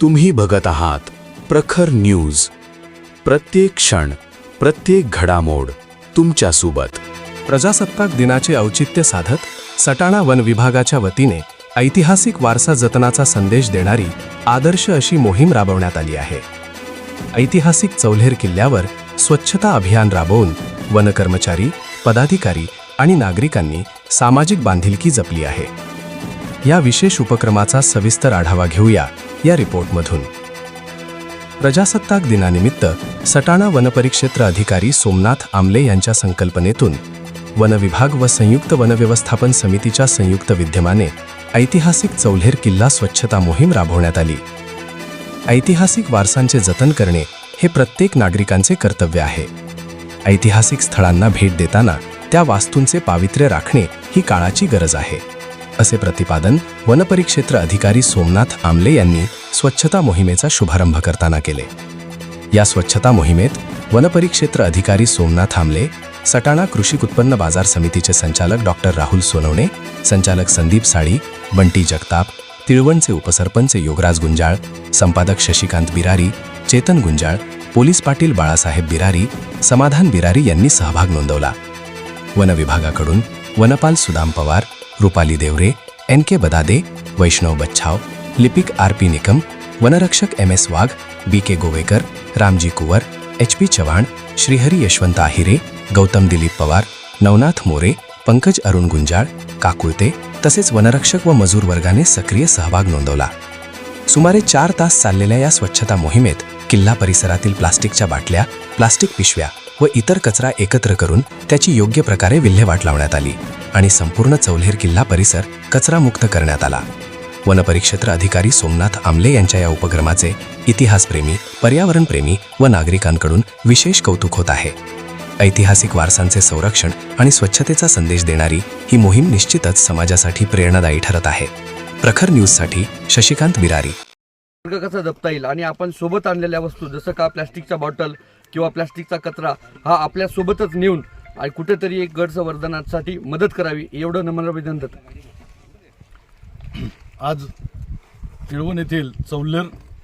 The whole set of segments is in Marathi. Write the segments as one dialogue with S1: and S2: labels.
S1: तुम्ही बघत आहात प्रखर न्यूज. प्रत्येक क्षण प्रत्येक घडामोड तुमच्यासोबत.
S2: प्रजासत्ताक दिनाचे औचित्य साधत सटाणा वन विभागाच्या वतीने ऐतिहासिक वारसा जतनाचा संदेश देणारी आदर्श अशी मोहीम राबवण्यात आली आहे. ऐतिहासिक चौल्हेर किल्ल्यावर स्वच्छता अभियान राबवून वनकर्मचारी पदाधिकारी आणि नागरिकांनी सामाजिक बांधिलकी जपली आहे. या विशेष उपक्रमाचा सविस्तर आढावा घेऊया या रिपोर्टमधून. प्रजासत्ताक दिनानिमित्त सटाणा वनपरिक्षेत्र अधिकारी सोमनाथ आमले यांच्या संकल्पनेतून वन विभाग व संयुक्त वनव्यवस्थापन समितीच्या संयुक्त विद्यमाने ऐतिहासिक चौल्हेर किल्ला स्वच्छता मोहीम राबवण्यात आली. ऐतिहासिक वारसांचे जतन करणे हे प्रत्येक नागरिकांचे कर्तव्य आहे. ऐतिहासिक स्थळांना भेट देताना त्या वास्तूंचे पावित्र्य राखणे ही काळाची गरज आहे. असे प्रतिपादन वनपरिक्षेत्र अधिकारी सोमनाथ आमले यांनी स्वच्छता मोहिमेचा शुभारंभ करताना केले. या स्वच्छता मोहिमेत वनपरिक्षेत्र अधिकारी सोमनाथ आमले सटाणा कृषी उत्पन्न बाजार समितीचे संचालक डॉक्टर राहुल सोनवणे संचालक संदीप साळी बंटी जगताप तिळवणचे उपसरपंच योगराज गुंजाळ संपादक शशिकांत बिरारी चेतन गुंजाळ पोलीस पाटील बाळासाहेब बिरारी समाधान बिरारी यांनी सहभाग नोंदवला. वनविभागाकडून वनपाल सुदाम पवार रुपाली देवरे एन के बदादे वैष्णव बच्छाव लिपिक आर पी निकम वनरक्षक M S Wagh B K Govekar Ramji Kuwar H P Chavan Shrihari Yashwant Ahire Gautam Dilip Pawar Navnath More Pankaj Arun Gunjal Kakulte तसेच वनरक्षक व मजूर वर्गाने सक्रिय सहभाग नोंदवला. सुमारे चार तास चाललेल्या या स्वच्छता मोहिमेत किल्ला परिसरातील प्लास्टिकच्या बाटल्या प्लास्टिक पिशव्या व इतर कचरा एकत्र करून त्याची योग्य प्रकारे विल्हेवाट लावण्यात आली आणि संपूर्ण चौल्हेर किल्ला परिसर कचरामुक्त करण्यात आला. वनपरिक्षेत्र अधिकारी सोमनाथ आमले यांच्या या उपक्रमाचे इतिहासप्रेमी पर्यावरणप्रेमी व नागरिकांकडून विशेष कौतुक होत आहे. ऐतिहासिक वारसांचे संरक्षण आणि स्वच्छतेचा संदेश देणारी ही मोहीम निश्चितच समाजासाठी प्रेरणादायी ठरत आहे. प्रखर न्यूजसाठी शशिकांत बिरारी.
S3: कसा जपता येईल आणि आपण सोबत आणलेल्या वस्तू जसं का प्लॅस्टिकच्या बॉटल किंवा प्लॅस्टिकचा कचरा हा आपल्या सोबतच नेऊन आणि कुठेतरी एक गड संवर्धनासाठी मदत करावी एवढं नम्र विनंती
S4: आज तिळवण येथील चौल्लेर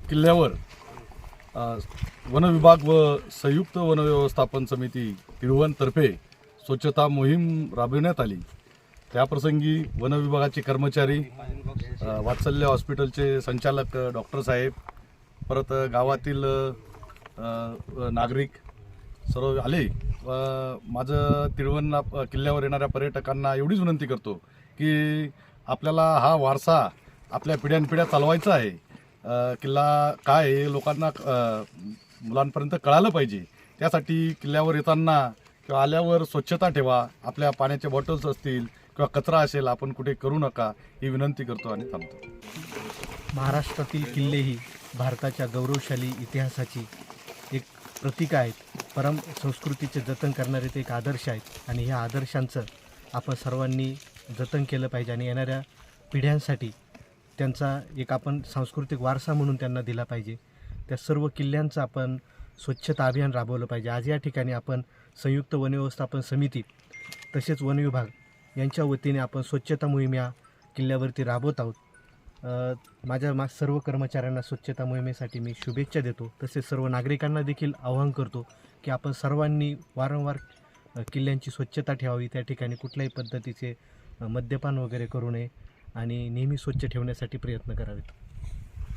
S4: किल्ल्यावर वनविभाग वन विभाग व संयुक्त वन व्यवस्थापन समिती तिळवणतर्फे स्वच्छता मोहीम राबविण्यात आली. त्याप्रसंगी वन विभागाचे कर्मचारी वात्सल्य हॉस्पिटलचे संचालक डॉक्टर साहेब परत गावातील नागरिक सर्व आले. व माझं तिळवण किल्ल्यावर येणाऱ्या पर्यटकांना एवढीच विनंती करतो की आपल्याला हा वारसा आपल्या पिढ्यानपिढ्या चालवायचा आहे. किल्ला काय हे लोकांना मुलांपर्यंत कळालं पाहिजे. त्यासाठी किल्ल्यावर येताना किंवा आल्यावर स्वच्छता ठेवा. आपल्या पाण्याच्या बॉटल्स असतील किंवा कचरा असेल आपण कुठे करू नका ही विनंती करतो आणि थांबतो.
S5: महाराष्ट्रातील किल्ले ही भारताच्या गौरवशाली इतिहासाची प्रतीक आहेत. परम संस्कृतीचे जतन करणारे ते एक आदर्श आहेत. आणि ह्या आदर्शांचं आपण सर्वांनी जतन केलं पाहिजे आणि येणाऱ्या पिढ्यांसाठी त्यांचा एक आपण सांस्कृतिक वारसा म्हणून त्यांना दिला पाहिजे. त्या सर्व किल्ल्यांचं आपण स्वच्छता अभियान राबवलं पाहिजे. आज या ठिकाणी आपण संयुक्त वनव्यवस्थापन समिती तसेच वन विभाग यांच्या वतीने आपण स्वच्छता मोहीम या किल्ल्यावरती राबवत आहोत. माझ्या मा सर्व कर्मचाऱ्यांना स्वच्छता मोहिमेसाठी मी शुभेच्छा देतो. तसेच सर्व नागरिकांना देखील आवाहन करतो की आपण सर्वांनी वारंवार किल्ल्यांची स्वच्छता ठेवावी. त्या ठिकाणी कुठल्याही पद्धतीचे मद्यपान वगैरे करू नये आणि नेहमी स्वच्छ ठेवण्यासाठी प्रयत्न करावेत.